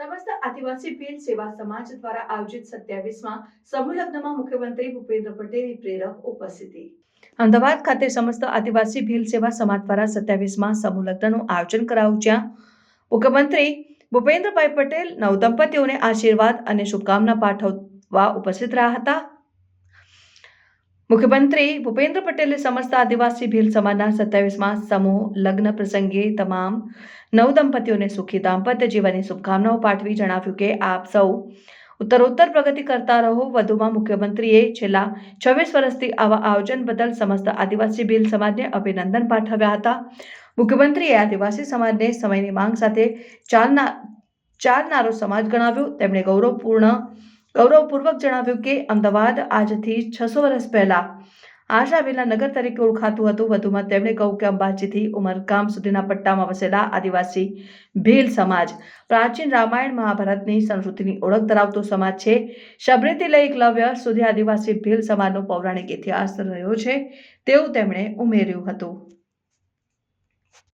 આદિવાસી ભીલ સેવા સમાજ દ્વારા આયોજિત સત્યાવીસમાં સમૂહ લગ્નમાં મુખ્યમંત્રી ભૂપેન્દ્ર પટેલની પ્રેરક ઉપસ્થિતિ. અમદાવાદ ખાતે સમસ્ત આદિવાસી ભીલ સેવા સમાજ દ્વારા સત્યાવીસમાં સમૂહ લગ્નનું આયોજન કરાયું. જ્યાં મુખ્યમંત્રી ભૂપેન્દ્રભાઈ પટેલ નવદંપતીઓને આશીર્વાદ અને શુભકામના પાઠવવા ઉપસ્થિત રહ્યા હતા. મુખ્યમંત્રી ભૂપેન્દ્ર પટેલે સમસ્ત આદિવાસી ભીલ સમાજના સત્યાવીસમાં સમૂહ લગ્ન પ્રસંગે તમામ નવ દંપતીઓને સુખી દાંપત્ય જીવનની શુભકામનાઓ પાઠવી જણાવ્યું કે આપ સૌ ઉત્તરોત્તર પ્રગતિ કરતા રહો. વધુમાં મુખ્યમંત્રીએ છેલ્લા છવ્વીસ વર્ષથી આવા આયોજન બદલ સમસ્ત આદિવાસી ભીલ સમાજને અભિનંદન પાઠવ્યા હતા. મુખ્યમંત્રીએ આદિવાસી સમાજને સમયની માંગ સાથે ચાલના ચાલનારો સમાજ ગણાવ્યો. તેમણે ગૌરવપૂર્ણ ગૌરવપૂર્વક જણાવ્યું કે અમદાવાદ આજથી છસો વર્ષ પહેલા આશા વિલા નગર તરીકે ઓળખાતું હતું. વધુમાં તેમણે કહ્યું કે અંબાજીથી ઉમરગામ સુધીના પટ્ટામાં વસેલા આદિવાસી ભીલ સમાજ પ્રાચીન રામાયણ મહાભારતની સંસ્કૃતિની ઓળખ ધરાવતો સમાજ છે. શબરીથી લઈ એકલવ્ય સુધી આદિવાસી ભીલ સમાજનો પૌરાણિક ઇતિહાસ રહ્યો છે તેવું તેમણે ઉમેર્યું હતું.